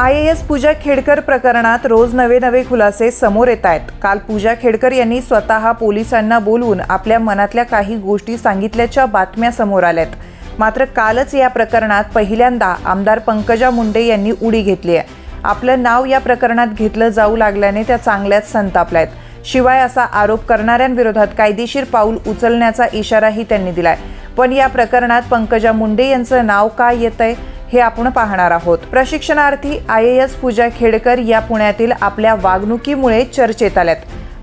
I A S Puja Khedkar प्रकरणात रोज नवे नवे खुलासे समोर येत आहेत. काल पूजा खेडकर यांनी स्वतः पोलिसांना बोलवून आपल्या मनातल्या काही गोष्टी सांगितल्याच्या बातम्या समोर आल्यात. मात्र कालच या प्रकरणात पहिल्यांदा आमदार पंकजा मुंडे यांनी उडी घेतली आहे. आपलं नाव या प्रकरणात घेतलं जाऊ लागल्याने त्या चांगल्याच संतापल्या आहेत शिवाय असा आरोप करणाऱ्यांविरोधात कायदेशीर पाऊल उचलण्याचा इशाराही त्यांनी दिलाय. पण या प्रकरणात पंकजा मुंडे यांचं नाव काय आहे हे आपण पाहणार आहोत. प्रशिक्षणार्थी I A S Puja Khedkar या पुण्यातील आपल्या वागणुकीमुळे चर्चेत आल्यात.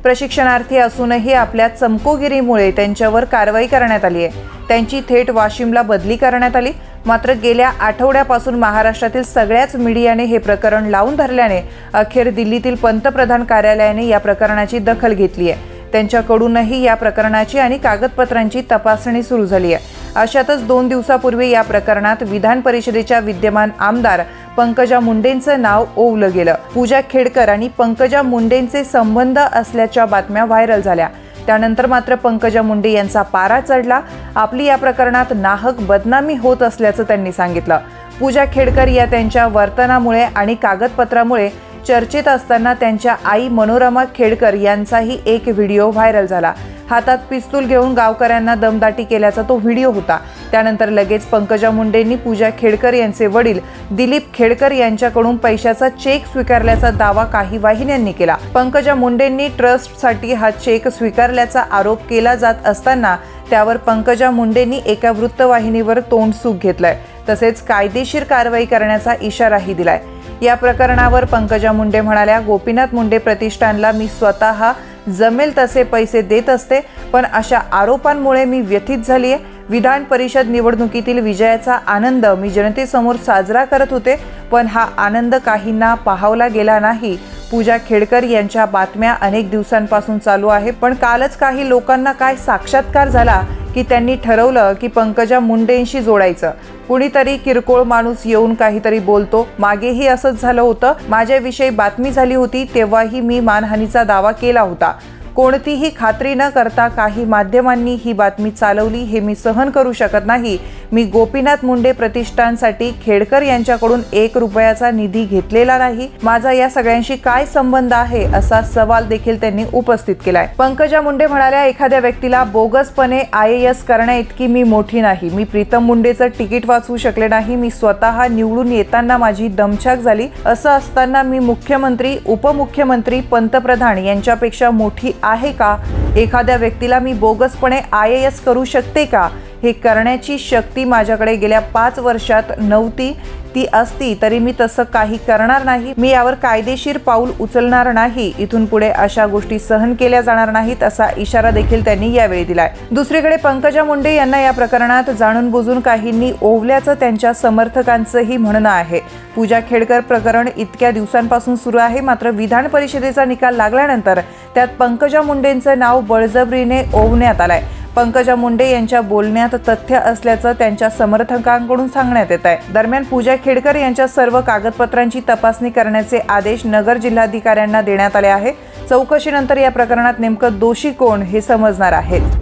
प्रशिक्षणार्थी असूनही आपल्या चमकोगिरीमुळे त्यांच्यावर कारवाई करण्यात आली आहे. त्यांची थेट वाशिमला बदली करण्यात आली. मात्र गेल्या आठवड्यापासून महाराष्ट्रातील सगळ्याच मीडियाने हे प्रकरण लावून धरल्याने अखेर दिल्लीतील पंतप्रधान कार्यालयाने या प्रकरणाची दखल घेतली आहे. त्यांच्याकडूनही या प्रकरणाची आणि कागदपत्रांची तपासणी सुरू झाली आहे. अशातच दोन दिवसापूर्वी या प्रकरणात विधान परिषदेच्या विद्यमान आमदार पंकजा मुंडेंचं नाव ओवलं गेलं. पूजा खेडकर आणि पंकजा मुंडेंचे संबंध असल्याच्या बातम्या व्हायरल झाल्या. त्यानंतर मात्र पंकजा मुंडे यांचा पारा चढला. आपली या प्रकरणात नाहक बदनामी होत असल्याचं त्यांनी सांगितलं. पूजा खेडकर या त्यांच्या वर्तनामुळे आणि कागदपत्रामुळे चर्चेत असताना त्यांच्या आई मनोरमा खेडकर यांचाही एक व्हिडिओ व्हायरल झाला. हातात पिस्तूल घेऊन गावकऱ्यांना दमदाटी केल्याचा तो व्हिडिओ होता. त्यानंतर लगेच पंकजा मुंडेंनी पूजा खेडकर यांचे वडील दिलीप खेडकर यांच्याकडून पैशाचा चेक स्वीकारल्याचा दावा काही वाहिन्यांनी केला. पंकजा मुंडेंनी ट्रस्टसाठी हा चेक स्वीकारल्याचा आरोप केला जात असताना त्यावर पंकजा मुंडेंनी एका वृत्तवाहिनीवर तोंडसूक घेतलंय. तसेच कायदेशीर कारवाई करण्याचा इशाराही दिलाय. या प्रकरणावर पंकजा मुंडे म्हणाल्या गोपीनाथ मुंडे प्रतिष्ठानला मी स्वतः जमेल तसे पैसे देत असते पण अशा आरोपांमुळे मी व्यथित झाली आहे विधान परिषद निवडणुकीतील विजयाचा आनंद मी जनतेसमोर साजरा करत होते पण हा आनंद काहींना पाहावला गेला नाही. पूजा खेडकर यांच्या बातम्या अनेक दिवसांपासून चालू आहे पण कालच काही लोकांना काय साक्षात्कार झाला की त्यांनी ठरवलं की पंकजा मुंडेंशी जोडायचं. कुणीतरी किरकोळ माणूस येऊन काहीतरी बोलतो. मागेही असंच झालं होतं. माझ्याविषयी बातमी झाली होती तेव्हाही मी मानहानीचा दावा केला होता. कोणतीही खात्री न करता काही माध्यमांनी ही बातमी चालवली हे मी सहन करू शकत नाही. मी गोपीनाथ मुंडे प्रतिष्ठानसाठी खेडकर यांच्याकडून एक रुपयाचा निधी घेतलेला नाही. माझा या सगळ्यांशी काय संबंध आहे असा सवाल देखील त्यांनी उपस्थित केलाय. पंकजा मुंडे म्हणाल्या एखाद्या व्यक्तीला बोगसपणे आय एस करण्या इतकी मी मोठी नाही. मी प्रीतम मुंडेचं तिकीट वाचवू शकले नाही. मी स्वतः निवडून येताना माझी दमछाक झाली. असं असताना मी मुख्यमंत्री उपमुख्यमंत्री पंतप्रधान यांच्यापेक्षा मोठी आहे का? एखाद्या व्यक्तीला मी बोगसपणे आय ए एस करू शकते का? हे करण्याची शक्ती माझ्याकडे गेल्या पाच वर्षात नव्हती. ती असती तरी मी तसं काही करणार नाही. मी यावर कायदेशीर पाऊल उचलणार नाही. इथून पुढे अशा गोष्टी सहन केल्या जाणार नाहीत असा इशारा देखील त्यांनी यावेळी दिलाय. दुसरीकडे पंकजा मुंडे यांना या प्रकरणात जाणून बुजून काहींनी ओवल्याचं त्यांच्या समर्थकांचंही म्हणणं आहे. पूजा खेडकर प्रकरण इतक्या दिवसांपासून सुरू आहे. मात्र विधान परिषदेचा निकाल लागल्यानंतर त्यात पंकजा मुंडेंचं नाव बळजबरीने ओवण्यात आलंय. पंकजा मुंडे यांच्या बोलण्यात तथ्य असल्याचं त्यांच्या समर्थकांकडून सांगण्यात येत आहे. दरम्यान पूजा खेडकर यांच्या सर्व कागदपत्रांची तपासणी करण्याचे आदेश नगर जिल्हाधिकाऱ्यांना देण्यात आले आहे. चौकशीनंतर या प्रकरणात नेमकं दोषी कोण हे समजणार आहेत.